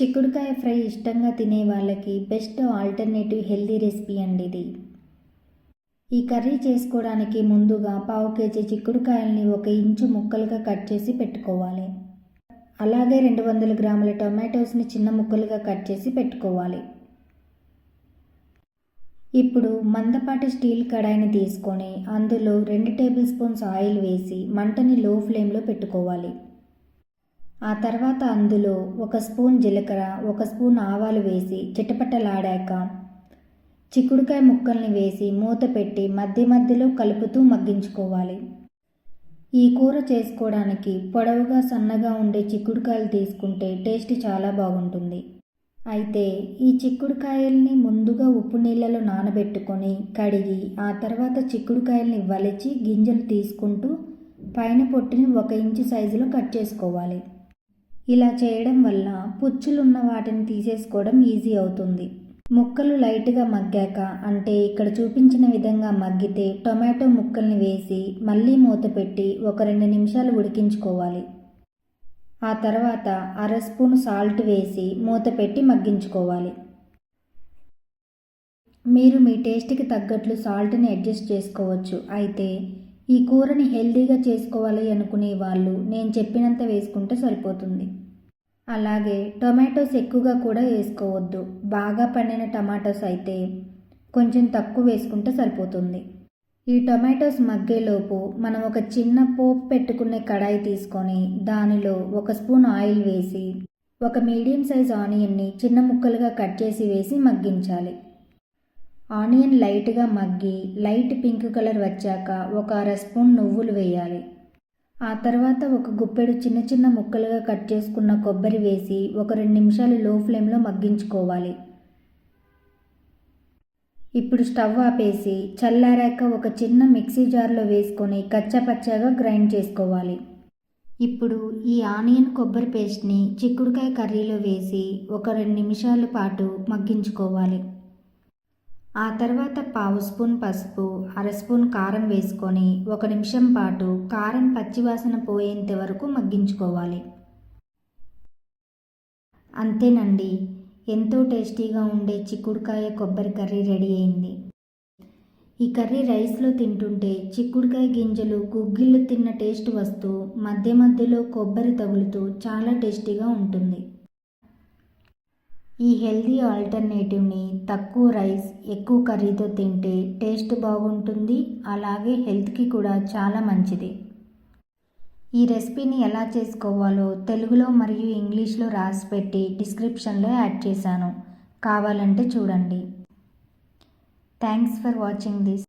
చిక్కుడుకాయ ఫ్రై ఇష్టంగా తినే వాళ్ళకి బెస్ట్ ఆల్టర్నేటివ్ హెల్దీ రెసిపీ అండి ఇది. ఈ కర్రీ చేసుకోవడానికి ముందుగా పావు కేజీ చిక్కుడుకాయల్ని ఒక ఇంచు ముక్కలుగా కట్ చేసి పెట్టుకోవాలి. అలాగే రెండు వందల గ్రాముల టొమాటోస్ని చిన్న ముక్కలుగా కట్ చేసి పెట్టుకోవాలి. ఇప్పుడు మందపాటి స్టీల్ కడాయిని తీసుకొని అందులో రెండు టేబుల్ స్పూన్స్ ఆయిల్ వేసి మంటని లో ఫ్లేమ్లో పెట్టుకోవాలి. ఆ తర్వాత అందులో ఒక స్పూన్ జీలకర్ర ఒక స్పూన్ ఆవాలు వేసి చిటపటలాడాక చిక్కుడుకాయ ముక్కల్ని వేసి మూత పెట్టి మధ్య మధ్యలో కలుపుతూ మగ్గించుకోవాలి. ఈ కూర చేసుకోవడానికి పొడవుగా సన్నగా ఉండే చిక్కుడుకాయలు తీసుకుంటే టేస్ట్ చాలా బాగుంటుంది. అయితే ఈ చిక్కుడుకాయల్ని ముందుగా ఉప్పు నీళ్ళలో నానబెట్టుకొని కడిగి ఆ తర్వాత చిక్కుడుకాయల్ని వలిచి గింజలు తీసుకుంటూ పైన పొట్టుని ఒక ఇంచు సైజులో కట్ చేసుకోవాలి. ఇలా చేయడం వల్ల పుచ్చులున్న వాటిని తీసేసుకోవడం ఈజీ అవుతుంది. ముక్కలు లైట్గా మగ్గాక అంటే ఇక్కడ చూపించిన విధంగా మగ్గితే టొమాటో ముక్కల్ని వేసి మళ్ళీ మూత పెట్టి ఒక రెండు నిమిషాలు ఉడికించుకోవాలి. ఆ తర్వాత అర స్పూన్ సాల్ట్ వేసి మూత పెట్టి మగ్గించుకోవాలి. మీరు మీ టేస్ట్కి తగ్గట్లు సాల్ట్ని అడ్జస్ట్ చేసుకోవచ్చు. అయితే ఈ కూరని హెల్దీగా చేసుకోవాలి అనుకునే వాళ్ళు నేను చెప్పినంత వేసుకుంటే సరిపోతుంది. అలాగే టొమాటోస్ ఎక్కువగా కూడా వేసుకోవద్దు. బాగా పండిన టమాటోస్ అయితే కొంచెం తక్కువ వేసుకుంటే సరిపోతుంది. ఈ టొమాటోస్ మగ్గేలోపు మనం ఒక చిన్న పోపు పెట్టుకునే కడాయి తీసుకొని దానిలో ఒక స్పూన్ ఆయిల్ వేసి ఒక మీడియం సైజ్ ఆనియన్ని చిన్న ముక్కలుగా కట్ చేసి వేసి మగ్గించాలి. ఆనియన్ లైట్గా మగ్గి లైట్ పింక్ కలర్ వచ్చాక ఒక అర స్పూన్ నువ్వులు వేయాలి. ఆ తర్వాత ఒక గుప్పెడు చిన్న చిన్న ముక్కలుగా కట్ చేసుకున్న కొబ్బరి వేసి ఒక రెండు నిమిషాలు లో ఫ్లేమ్లో మగ్గించుకోవాలి. ఇప్పుడు స్టవ్ ఆపేసి చల్లారాక ఒక చిన్న మిక్సీ జార్లో వేసుకొని కచ్చపచ్చగా గ్రైండ్ చేసుకోవాలి. ఇప్పుడు ఈ ఆనియన్ కొబ్బరి పేస్ట్ని చిక్కుడుకాయ కర్రీలో వేసి ఒక రెండు నిమిషాల పాటు మగ్గించుకోవాలి. ఆ తర్వాత పావు స్పూన్ పసుపు అర స్పూన్ కారం వేసుకొని ఒక నిమిషం పాటు కారం పచ్చివాసన పోయేంత వరకు మగ్గించుకోవాలి. అంతేనండి. ఎంతో టేస్టీగా ఉండే చిక్కుడుకాయ కొబ్బరి కర్రీ రెడీ అయింది. ఈ కర్రీ రైస్లో తింటుంటే చిక్కుడుకాయ గింజలు గుగ్గిళ్ళు తిన్న టేస్ట్ వస్తూ మధ్య మధ్యలో కొబ్బరి తగులుతూ చాలా టేస్టీగా ఉంటుంది. ఈ హెల్దీ ఆల్టర్నేటివ్ని తక్కువ రైస్ ఎక్కువ కర్రీతో తింటే టేస్ట్ బాగుంటుంది. అలాగే హెల్త్కి కూడా చాలా మంచిది. ఈ రెసిపీని ఎలా చేసుకోవాలో తెలుగులో మరియు ఇంగ్లీష్లో రాసి పెట్టి డిస్క్రిప్షన్లో యాడ్ చేశాను. కావాలంటే చూడండి. Thanks for watching this